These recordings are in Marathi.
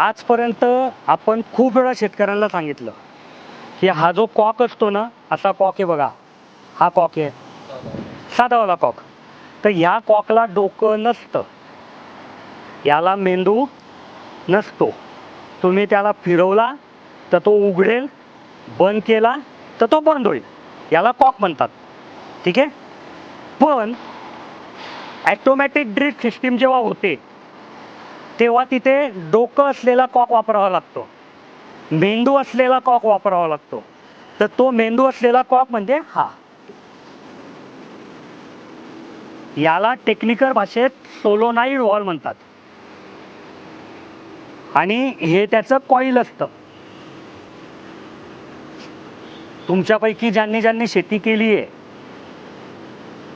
आजपर्यंत आपण खूप वेळा शेतकऱ्यांना सांगितलं की हा जो कॉक असतो ना असा कॉक आहे बघा. हा कॉक आहे. साधावाला कॉक. तर ह्या कॉकला डोकं नसतं. याला मेंदू नसतो. तुम्ही त्याला फिरवला तर तो उघडेल बंद केला तर तो बंद होईल. याला कॉक म्हणतात. ठीक आहे? पण ॲटोमॅटिक ड्रिप सिस्टीम जेव्हा होते तेव्हा तिथे डोकं असलेला कॉक वापरावा लागतो. मेंदू असलेला कॉक वापरावा लागतो. तर तो मेंदू असलेला कॉक म्हणजे हा. याला टेक्निकल भाषेत सोलोनाईड वॉल म्हणतात. आणि हे त्याचं कॉईल असतं. तुमच्यापैकी ज्यांनी ज्यांनी शेती केली आहे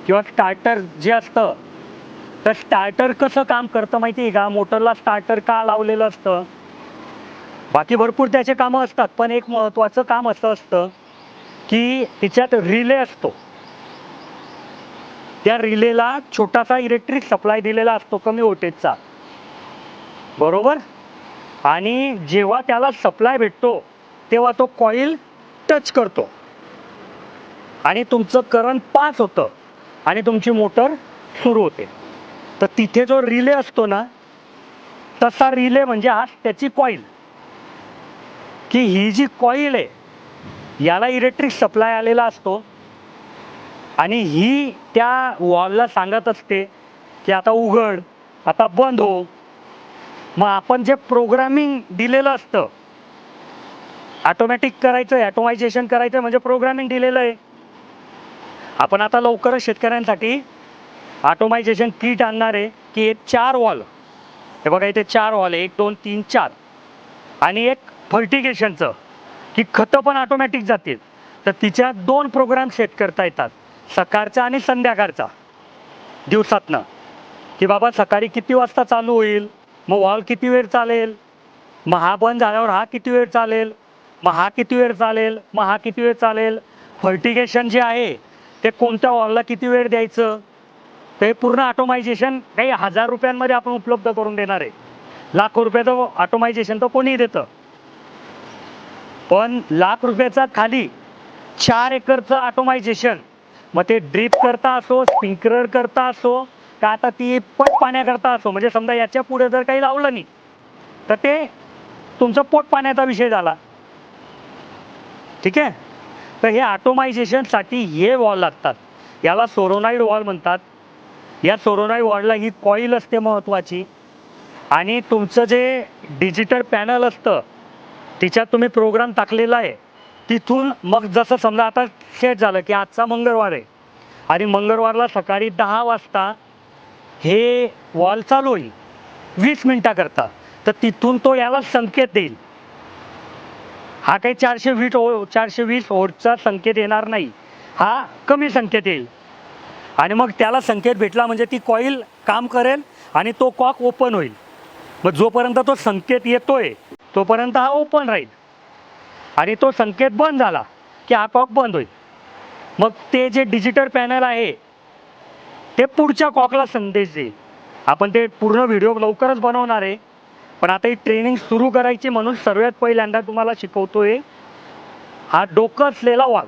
किंवा स्टार्टर जे असतं तर स्टार्टर कसं काम करतं माहिती आहे का? मोटरला स्टार्टर का लावलेलं असतं? बाकी भरपूर त्याचे कामं असतात पण एक महत्त्वाचं काम असं असतं की तिच्यात रिले असतो. त्या रिलेला छोटासा इलेक्ट्रिक सप्लाय दिलेला असतो कमी वोल्टेजचा बरोबर? आणि जेव्हा त्याला सप्लाय भेटतो तेव्हा तो कॉईल टच करतो. आणि तुमचं करंट पास होतं आणि तुमची मोटर सुरू होते. तर तिथे जो रिले असतो ना तसा रिले म्हणजे हा त्याची कॉईल. की ही जी कॉईल आहे याला इलेक्ट्रिक सप्लाय आलेला असतो. आणि ही त्या वॉलला सांगत असते की आता उघड आता बंद हो. मग आपण जे प्रोग्रामिंग दिलेलं असतं ॲटोमॅटिक करायचं आहे ॲटोमायझेशन करायचं म्हणजे प्रोग्रामिंग दिलेलं आहे. आपण आता लवकरच शेतकऱ्यांसाठी ऑटोमायझेशन किट आणणार आहे की एक चार वॉल हे बघा इथे चार वॉल आहे. एक दोन तीन चार. आणि एक फर्टिगेशनचं की खतं पण ऑटोमॅटिक जातील. तर तिच्या दोन प्रोग्राम सेट करता येतात. सकाळचा आणि संध्याकाळचा दिवसातनं. की बाबा सकाळी किती वाजता चालू होईल? मग वॉल किती वेळ चालेल? मग हा बंद झाल्यावर हा किती वेळ चालेल? मग हा किती वेळ चालेल? मग हा किती वेळ चालेल? फर्टिगेशन जे आहे ते कोणत्या वॉलला किती वेळ द्यायचं? ते पूर्ण ऑटोमायझेशन काही हजार रुपयांमध्ये आपण उपलब्ध करून देणार आहे. लाखो रुपयाचं ऑटोमायझेशन तर कोणीही देतं. पण लाख रुपयाचा खाली चार एकरचं ऑटोमायझेशन मग ते ड्रीप करता असो स्प्रिंकलर करता असो का आता ती पट पाण्याकरता असो म्हणजे समजा याच्यापुढे जर काही लावलं नाही तर ते तुमचं पोट पाण्याचा विषय झाला. ठीक आहे? तर हे ऑटोमायझेशनसाठी हे वॉल लागतात. याला सोरोनाईड वॉल म्हणतात. या सोरोनाईड वॉर्डला ही कॉईल असते महत्त्वाची आणि तुमचं जे डिजिटल पॅनल असतं तिच्यात तुम्ही प्रोग्राम टाकलेला आहे तिथून मग जसं समजा आता सेट झालं की आजचा मंगळवार आहे. आणि मंगळवारला सकाळी दहा वाजता हे वॉल चालू होईल वीस मिनटाकरता. तर तिथून तो याला संकेत देईल. हा काही चारशे वीस ओ चारशे वीस ओटचा संकेत येणार नाही. हा कमी संकेत येईल. आणि मग त्याला संकेत भेटला म्हणजे ती कॉईल काम करेल आणि तो कॉक ओपन होईल. मग जोपर्यंत तो संकेत येतोय तोपर्यंत हा ओपन राहील. आणि तो संकेत बंद झाला की हा कॉक बंद होईल. मग ते जे डिजिटल पॅनल आहे ते पुढच्या कॉकला संदेश देईल. आपण ते पूर्ण व्हिडिओ लवकरच बनवणार आहे. पण आता ही ट्रेनिंग सुरू करायची म्हणून सर्वात पहिल्यांदा तुम्हाला शिकवतोय हा डोकं असलेला वाघ.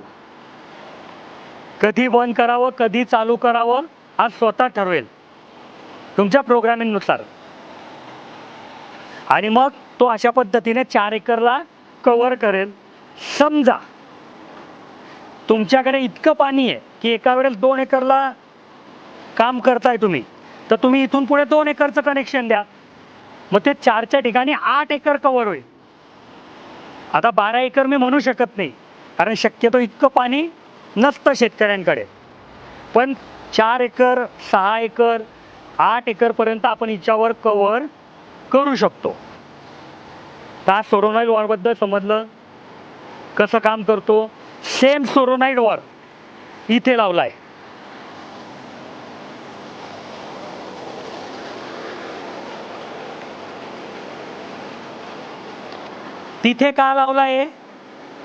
कधी बंद करावं कधी चालू करावं हा स्वतः ठरवेल. तुमच्या प्रोग्रामिंगनुसार. आणि मग तो अशा पद्धतीने चार एकरला कव्हर करेल. समजा तुमच्याकडे इतकं पाणी आहे की एका वेळेस दोन एकरला काम करताय तुम्ही तर तुम्ही इथून पुढे दोन एकरचं कनेक्शन द्या. मग ते चारच्या ठिकाणी आठ एकर कवर होईल. आता बारा एकर मी म्हणू शकत नाही कारण शक्यतो इतकं पाणी नसतं शेतकऱ्यांकडे. पण चार एकर सहा एकर आठ एकरपर्यंत आपण हिच्यावर कव्हर करू शकतो. तर सोरोनाईड वॉरबद्दल समजलं. कसं काम करतो? सेम सोरोनाईड वॉर इथे लावलाय. तिथे का लावला आहे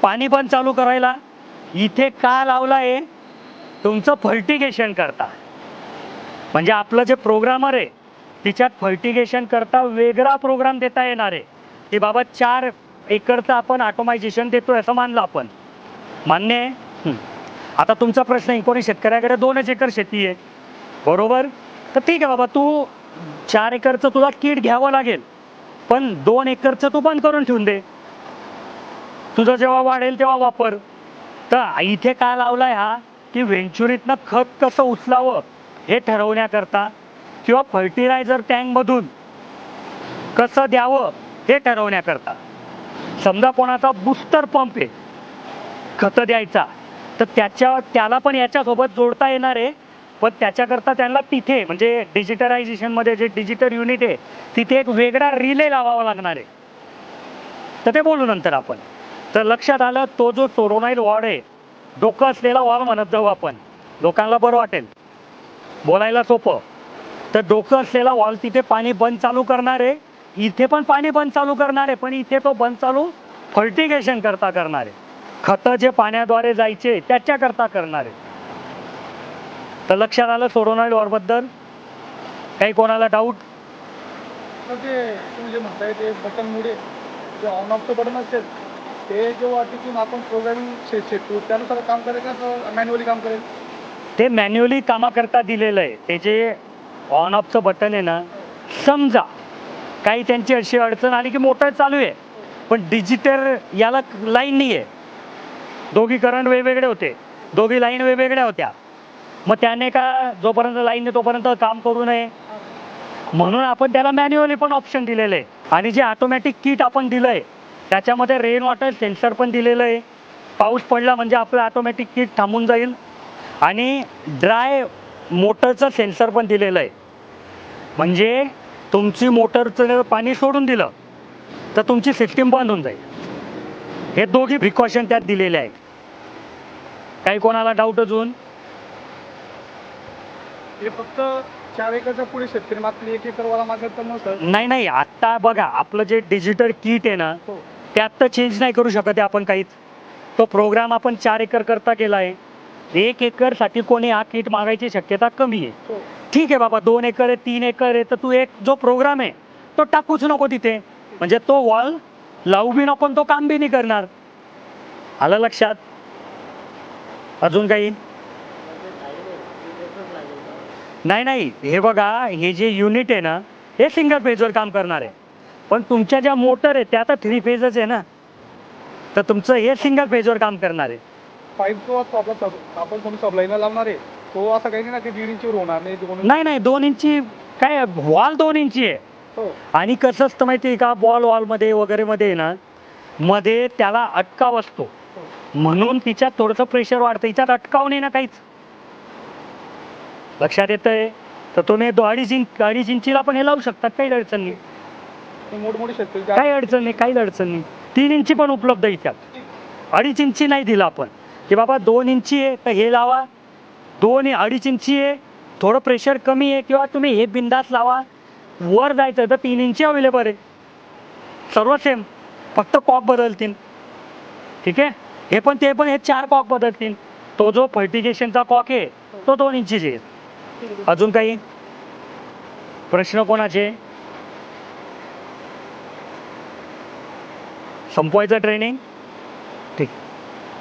पाणी पण चालू करायला. इथे का लावला आहे तुमचं फर्टिगेशन करता. म्हणजे आपलं जे प्रोग्रामर आहे तिच्यात फर्टिगेशन करता वेगळा प्रोग्राम देता येणार आहे. की बाबा चार एकरचं आपण ऑटोमायझेशन देतोय असं मानलं आपण. मान्य आहे? आता तुमचा प्रश्न आहे कोणी शेतकऱ्याकडे दोनच एकर शेती आहे. बरोबर? तर ठीक आहे बाबा तू चार एकरचं तुला किट घ्यावं लागेल पण दोन एकरचं तू बंद करून ठेवून दे. तुझं जेव्हा वाढेल तेव्हा वापर. तर इथे काय लावलाय हा? की वेंचुरीतनं खत कसं उचलावं हे ठरवण्याकरता किंवा फर्टिलायझर टँकमधून कसं द्यावं हे ठरवण्याकरता. समजा कोणाचा बुस्टर पंप आहे खतं द्यायचा तर त्याच्या त्याला पण याच्यासोबत जोडता येणार आहे पण त्याच्याकरता त्यांना तिथे म्हणजे डिजिटलायझेशनमध्ये जे डिजिटल युनिट आहे तिथे एक वेगळा रिले लावावा लागणार आहे. तर ते बोलू नंतर आपण. तर लक्षात आलं तो जो सोरोनाईल वॉर्ड आहे डोकं असलेला वॉर्ड म्हणत जाऊ आपण. लोकांना बरं वाटेल. बोलायला सोपं. तर डोकं असलेला वॉल तिथे पाणी बंद चालू करणार आहे इथे पण पाणी बंद चालू करणार आहे पण इथे तो बंद चालू फर्टिगेशन करता करणार. आहे खतं जे पाण्याद्वारे जायचे त्याच्याकरता करणार. आहे तर लक्षात आलं सोरोनाईल वॉरबद्दल काही कोणाला डाऊट ते तुम्ही जे म्हणताय ते बटनमुळे जे ऑन ऑफचं बटन असेल ते जेव्हा तिथून आपण प्रोग्रामिंग सेट सेट करू त्यानुसार काम करेल का मॅन्युअली काम करेल? ते मॅन्युअली कामाकरता दिलेलं आहे. ते जे ऑन ऑफचं बटन आहे ना समजा काही त्यांची अशी अडचण आली की मोटर चालू आहे पण डिजिटल याला लाईन नाही आहे दोघी करंट वेगवेगळे होते. दोघी लाईन वेगवेगळ्या होत्या. मग त्याने का जोपर्यंत लाईन आहे तोपर्यंत काम करू नये? म्हणून आपण त्याला मॅन्युअली पण ऑप्शन दिलेलं आहे. आणि जे ऑटोमॅटिक किट आपण दिलं आहे त्याच्यामध्ये रेन वॉटर सेन्सर पण दिलेलं आहे. पाऊस पडला म्हणजे आपलं ऑटोमॅटिक किट थांबून जाईल. आणि ड्राय मोटरचं सेन्सर पण दिलेलं आहे. म्हणजे तुमची मोटरचं पाणी सोडून दिलं तर तुमची सिस्टीम बंद होऊन जाईल. हे दोघी प्रिकॉशन त्यात दिलेले आहे. काही कोणाला डाऊट अजून? हे फक्त चार एकरच्या पुढे शेतकरी मात्र एक एकरवाला मागत तर मग नाही नाही. आत्ता बघा आपलं जे डिजिटल किट आहे ना त्यात तर चेंज नाही करू शकत आहे आपण काहीच. तो प्रोग्राम आपण चार एकर करता केला आहे. एक एकरसाठी कोणी हा किट मागायची शक्यता कमी आहे. हो. ठीक आहे बाबा दोन एकर आहे तीन एकर आहे तर तू एक जो प्रोग्राम आहे तो टाकूच नको तिथे. म्हणजे तो वॉल लावू बी नको तो काम बी नाही करणार. आलं लक्षात? अजून काही? नाही नाही. हे बघा हे जे युनिट आहे ना हे सिंगल फेजवर काम करणार आहे. पण तुमच्या ज्या मोटर आहे त्या आता थ्री फेजच आहे ना. तर तुमचं हे सिंगल फेजवर काम करणार आहे. पाईप जो असतो आपला सब आपण समजा सबलाईनला लावणार आहे तो असं काही नाही ना की दीड इंचीवर होणार नाही दोन नाही नाही दोन इंची काय वॉल दोन इंची आहे. हो. आणि कसं असतं माहिती आहे का बॉल वॉलमध्ये वगैरे मध्ये आहे ना मध्ये त्याला अटकाव असतो. म्हणून तिच्यात थोडंसं प्रेशर वाढतं तिच्यात अटकाव नाही ना काहीच. लक्षात येतंय? तर तुम्ही दो अडीच इंच अडीच इंचीला पण हे लावू शकतात काही अडचण नाही. मोठमोठे शेतकरी काही अडचण नाही काहीच अडचण नाही. तीन इंची पण उपलब्ध आहे त्यात. अडीच इंची नाही दिलं आपण. की बाबा दोन इंची आहे तर हे लावा. दोन अडीच इंची आहे. थोडं प्रेशर कमी आहे किंवा तुम्ही हे बिंदास लावा. वर जायचं तर तीन इंची अवेलेबल आहे. सर्व सेम फक्त कॉक बदलतील. ठीक आहे? हे पण ते पण हे चार कॉक बदलतील. तो जो फर्टिगेशनचा कॉक आहे तो दोन इंचीचे आहे. अजून काही? प्रश्न कोणाचे? संपवायचं ट्रेनिंग ठीक.